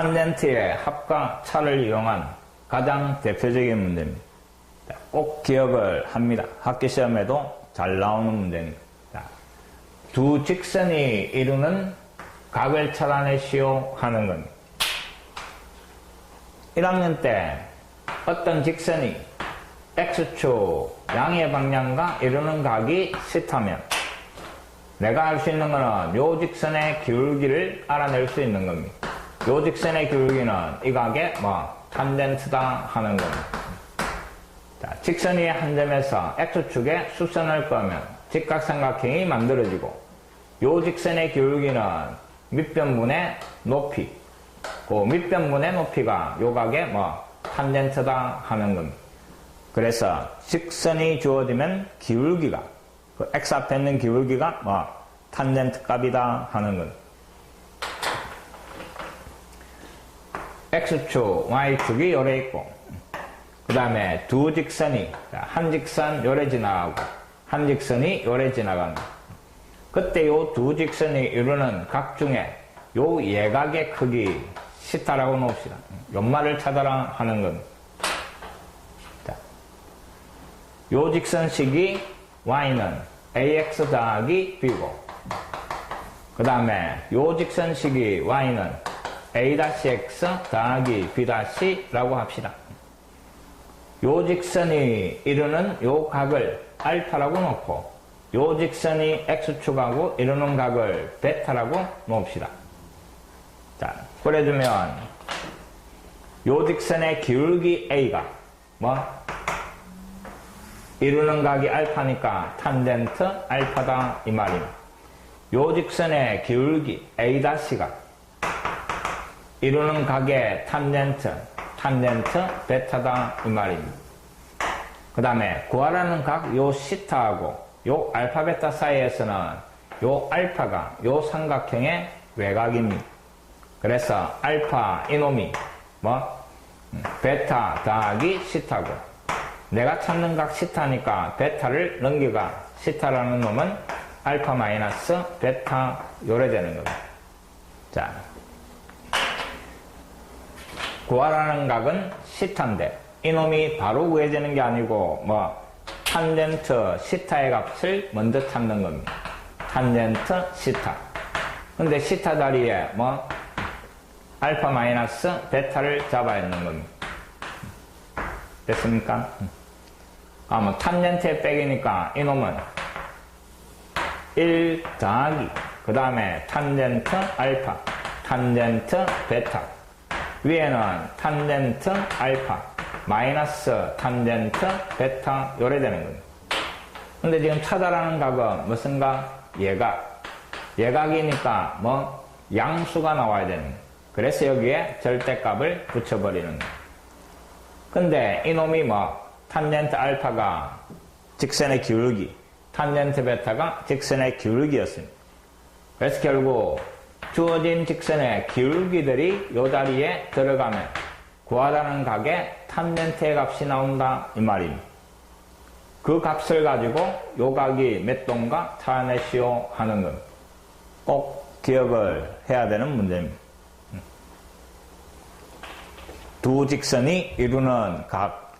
탄젠트의 합과 차를 이용한 가장 대표적인 문제입니다. 자, 꼭 기억을 합니다. 학기 시험에도 잘 나오는 문제입니다. 자, 두 직선이 이루는 각을 찾아내시오 하는 겁니다. 1학년 때 어떤 직선이 x축 양의 방향과 이루는 각이 시타면 내가 할 수 있는 것은 요 직선의 기울기를 알아낼 수 있는 겁니다. 요 직선의 기울기는 이 각의 뭐 탄젠트다 하는 겁니다. 자, 직선이 한 점에서 x축에 수선을 꺼면 직각삼각형이 만들어지고 요 직선의 기울기는 밑변분의 높이 그 밑변분의 높이가 요 각의 뭐 탄젠트다 하는 겁니다. 그래서 직선이 주어지면 기울기가 그 x 앞에 있는 기울기가 뭐 탄젠트 값이다 하는 겁니다. X축, y축이 요래 있고 그 다음에 두 직선이 한 직선 요래 지나가고 한 직선이 요래 지나갑니다. 그때 요 두 직선이 이루는 각 중에 요 예각의 크기 시타라고 놓읍시다. 연말을 찾아라 하는 겁니다. 자, 요 직선식이 y는 ax 더하기 b고 그 다음에 요 직선식이 y는 a-x 더하기 b-라고 합시다. 요 직선이 이루는 요 각을 알파라고 놓고 요 직선이 x축하고 이루는 각을 베타라고 놓읍시다. 자, 그래주면 요 직선의 기울기 a가 뭐 이루는 각이 알파니까 탄젠트 알파다 이 말입니다. 요 직선의 기울기 a-가 이루는 각의 탄젠트 탄젠트 베타다 이 말입니다. 그 다음에 구하라는 각 요 시타하고 요 알파 베타 사이에서는 요 알파가 요 삼각형의 외곽입니다. 그래서 알파 이놈이 뭐 음, 베타 더하기 시타고 내가 찾는 각 시타니까 베타를 넘기가 시타라는 놈은 알파 마이너스 베타 요래 되는 겁니다. 자, 구하라는 각은 시타인데 이놈이 바로 구해지는 게 아니고 뭐 탄젠트 시타의 값을 먼저 찾는 겁니다. 탄젠트 시타. 근데 시타 자리에 뭐 알파 마이너스 베타를 잡아야 하는 겁니다. 됐습니까? 아, 뭐 탄젠트의 백이니까 이놈은 1 더하기 그 다음에 탄젠트 알파 탄젠트 베타 위에는 탄젠트 알파 마이너스 탄젠트 베타 요래 되는 겁니다. 근데 지금 찾아라는 각은 무슨 각? 예각. 예각이니까 뭐 양수가 나와야 되는 거예요. 그래서 여기에 절대값을 붙여버리는 거예요. 근데 이놈이 뭐 탄젠트 알파가 직선의 기울기, 탄젠트 베타가 직선의 기울기였습니다. 그래서 결국 주어진 직선의 기울기들이 요 자리에 들어가면 구하라는 각에 탄젠트의 값이 나온다 이 말입니다. 그 값을 가지고 요 각이 몇 동가 찾아내시오 하는 것. 꼭 기억을 해야 되는 문제입니다. 두 직선이 이루는 각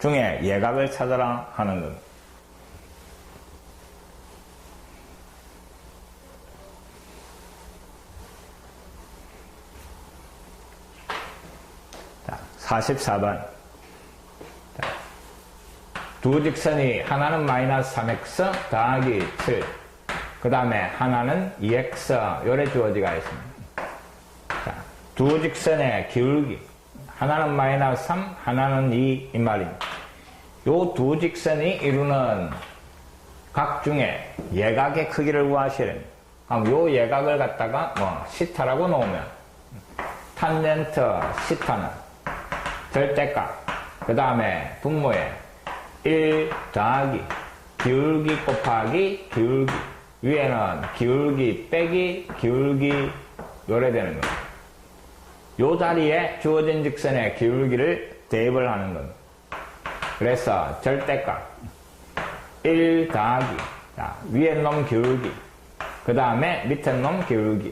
중에 예각을 찾아라 하는 것. 자, 44번. 두 직선이 하나는 마이너스 3x 더하기 7. 그 다음에 하나는 2x 요래 주어지가 있습니다. 자, 두 직선의 기울기. 하나는 마이너스 3, 하나는 2, 이 말입니다. 요 두 직선이 이루는 각 중에 예각의 크기를 됩니다. 그럼 요 예각을 갖다가 뭐 시타라고 놓으면 탄젠트 시타는 절대값 그 다음에 분모에 1 더하기 기울기 곱하기 기울기 위에는 기울기 빼기 기울기 요래 되는 겁니다. 요 자리에 주어진 직선의 기울기를 대입을 하는 겁니다. 그래서 절대값 1 더하기 자, 위에 놈 기울기 그 다음에 밑에 놈 기울기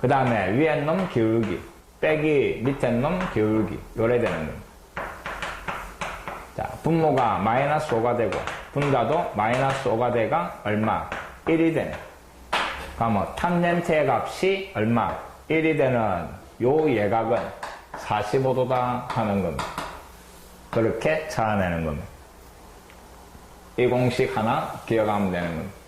그 다음에 위에 놈 기울기 빼기 밑에 놈 기울기 요래 되는 겁니다. 자, 분모가 마이너스 5가 되고 분자도 마이너스 5가 돼가 얼마? 1이 되네. 그러면 탄젠트의 값이 얼마? 1이 되는 요 예각은 45도다 하는 겁니다. 그렇게 찾아내는 겁니다. 이 공식 하나 기억하면 되는 겁니다.